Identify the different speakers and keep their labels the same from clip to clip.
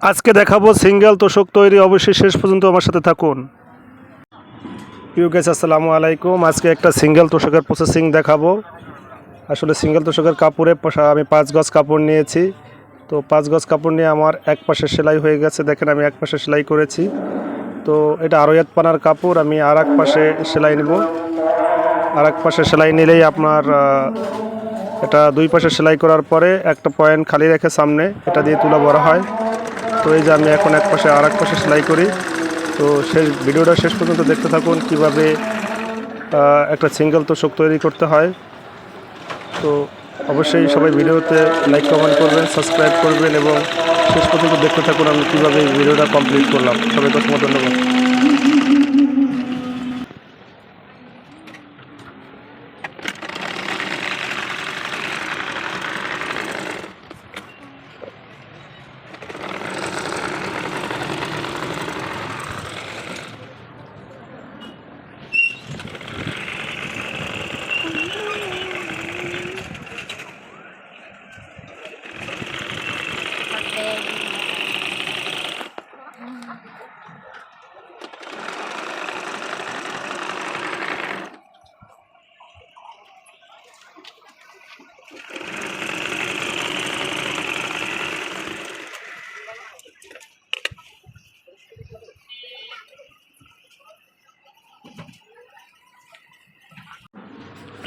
Speaker 1: আজকে দেখাবো সিঙ্গেল তোষক তৈরি, অবশ্যই শেষ পর্যন্ত আমার সাথে থাকুন। প্রিয় গেছ আসসালামু আলাইকুম। আজকে একটা সিঙ্গেল তোষকের প্রসেসিং দেখাবো। আসলে সিঙ্গেল তোষকের কাপড়ে আমি পাঁচ গজ কাপড় নিয়েছি। তো পাঁচ গজ কাপড় নিয়ে আমার এক পাশে সেলাই হয়ে গেছে। দেখেন, আমি এক পাশে সেলাই করেছি। তো এটা আরও এক পানার কাপড়, আমি আর এক পাশে সেলাই নেব। আর এক পাশে সেলাই নিলেই আপনার এটা দুই পাশে সেলাই করার পরে একটা পয়েন্ট খালি রেখে সামনে এটা দিয়ে তুলা বড় হয়। তো এই যে আমি এখন এক পাশে আর এক পাশে সেলাই করি। তো শেষ ভিডিওটা শেষ পর্যন্ত দেখতে থাকুন কীভাবে একটা সিঙ্গেল তোষক তৈরি করতে হয়। তো অবশ্যই সবাই ভিডিওতে লাইক কমেন্ট করবেন সাবস্ক্রাইব করবেন এবং শেষ পর্যন্ত দেখতে থাকুন আমি কীভাবে এই ভিডিওটা কমপ্লিট করলাম। সবাই অসংখ্য ধন্যবাদ।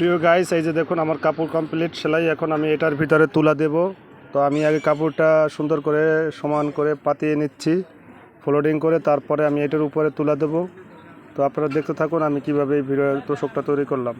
Speaker 1: প্রিয় গাইস এই যে দেখুন, আমার কাপড় কমপ্লিট সেলাই এখন আমি এটার ভিতরে তুলা দেব। তো আমি আগে কাপড়টা সুন্দর করে সমান করে পাতিয়ে নিচ্ছি ফোল্ডিং করে তারপরে আমি এটার উপরে তুলা দেব। তো আপনারা দেখতে থাকুন আমি কীভাবে এই ভিডিও তোষকটা তৈরি করলাম।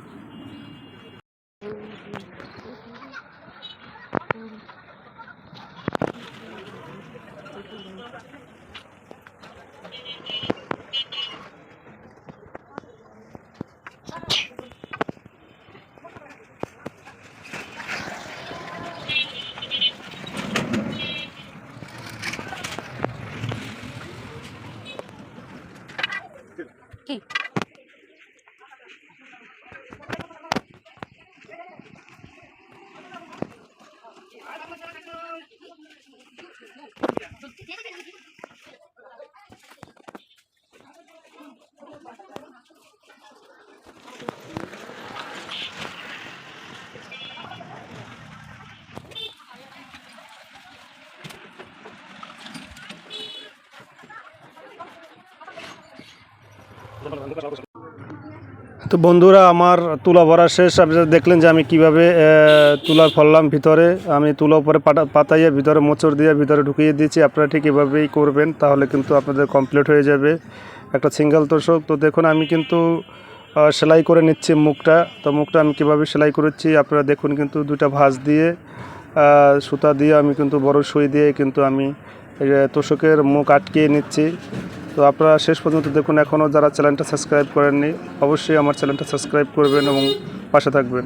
Speaker 1: তো বন্ধুরা, আমার তুলা ভরা শেষ। আপনারা দেখলেন যে আমি কীভাবে তুলা ফললাম ভিতরে, আমি তুলা উপরে পাতাইয়ে ভিতরে মোচড় দিয়ে ভিতরে ঢুকিয়ে দিয়েছি। আপনারা ঠিক এভাবেই করবেন, তাহলে কিন্তু আপনাদের কমপ্লিট হয়ে যাবে। একটা সিঙ্গেল তোষক তো দেখুন, আমি কিন্তু সেলাই করে নিচ্ছি মুখটা। তো মুখটা আমি কীভাবে সেলাই করেছি, আপনারা দেখুন কিন্তু দুটা ভাঁজ দিয়ে সুতা দিয়ে আমি কিন্তু বড় সুই দিয়ে কিন্তু আমি তোষকের মুখ আটকিয়ে নিচ্ছি। তো আপনারা শেষ পর্যন্ত দেখুন, এখনও যারা চ্যানেলটা সাবস্ক্রাইব করেননি, অবশ্যই আমার চ্যানেলটা সাবস্ক্রাইব করবেন এবং পাশে থাকবেন।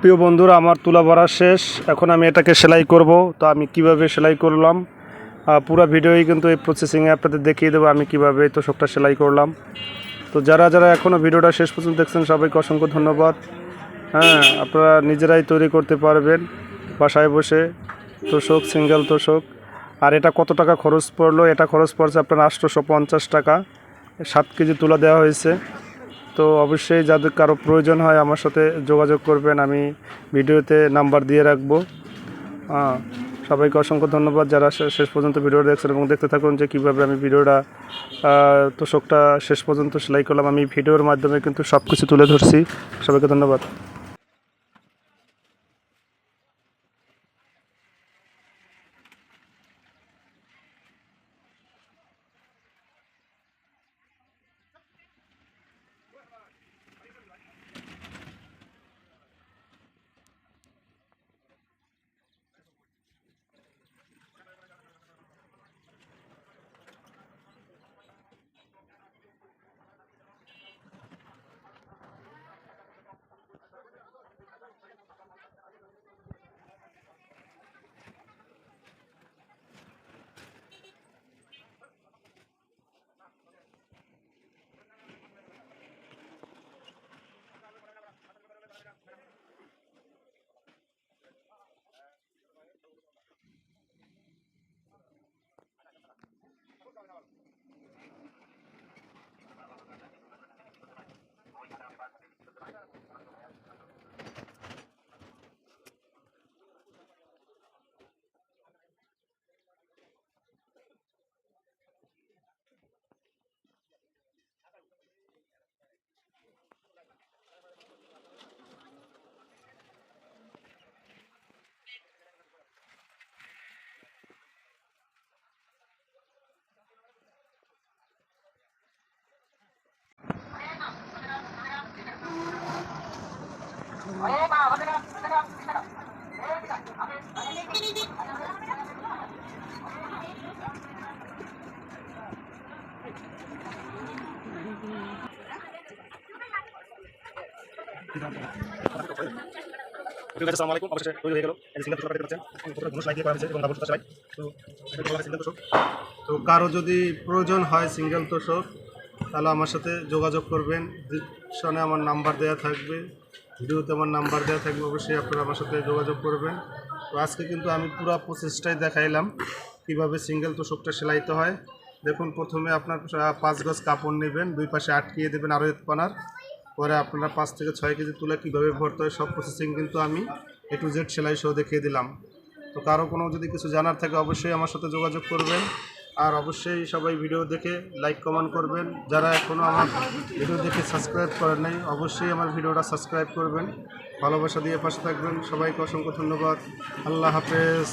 Speaker 1: প্রিয় বন্ধুরা, আমার তুলা ভরা শেষ। এখন আমি এটাকে সেলাই করব। তো আমি কীভাবে সেলাই করলাম পুরো ভিডিওই কিন্তু এই প্রসেসিংয়ে আপনাদের দেখিয়ে দেবো আমি কীভাবে এই তোষকটা সেলাই করলাম। তো যারা যারা এখনও ভিডিওটা শেষ পর্যন্ত দেখছেন, সবাইকে অসংখ্য ধন্যবাদ। হ্যাঁ আপনারা নিজেরাই তৈরি করতে পারবেন বাসায় বসে, তোষক সিঙ্গেল তোষক। আর এটা কত টাকা খরচ পড়ল? এটা খরচ পড়ছে আপনার আটশোশো পঞ্চাশ টাকা। সাত কেজি তুলা দেওয়া হয়েছে। তো অবশ্যই যাদের কারও প্রয়োজন হয় আমার সাথে যোগাযোগ করবেন, আমি ভিডিওতে নাম্বার দিয়ে রাখব। সবাইকে অসংখ্য ধন্যবাদ যারা শেষ পর্যন্ত ভিডিওটা দেখছেন এবং দেখতে থাকুন যে কীভাবে আমি ভিডিওটা তো তোষকটা শেষ পর্যন্ত সেলাই করলাম। আমি ভিডিওর মাধ্যমে কিন্তু সব কিছু তুলে ধরছি। সবাইকে ধন্যবাদ। তো কারও যদি প্রয়োজন হয় সিঙ্গেল তোষক, তাহলে আমার সাথে যোগাযোগ করবেন। ডিসক্রিপশনে আমার নাম্বার দেওয়া থাকবে। ভিডিওতে আমার নাম্বার দেওয়া থাকবে, অবশ্যই আপনারা আমার সাথে যোগাযোগ করবেন। তো আজকে কিন্তু আমি পুরো প্রসেসটাই দেখাইলাম, কীভাবে সিঙ্গেল তোষকটা সেলাইতে হয়। দেখুন, প্রথমে আপনার পাঁচ গজ কাপড় নেবেন, দুই পাশে আটকিয়ে দেবেন আরও এক পানার পরে আপনারা পাঁচ থেকে ছয় কেজি তুলা কীভাবে ভরতে হয় সব প্রসেসিং কিন্তু আমি এ টু জেড সেলাই সহ দেখিয়ে দিলাম। তো কারও কোনো যদি কিছু জানার থাকে অবশ্যই আমার সাথে যোগাযোগ করবেন। আর অবশ্যই সবাই ভিডিও দেখে লাইক কমেন্ট করবেন। যারা এখনও আমার ভিডিও দেখে সাবস্ক্রাইব করেন নাই, অবশ্যই আমার ভিডিওটা সাবস্ক্রাইব করবেন। ভালোবাসা দিয়ে পাশে থাকবেন। সবাইকে অসংখ্য ধন্যবাদ। আল্লাহ হাফেজ।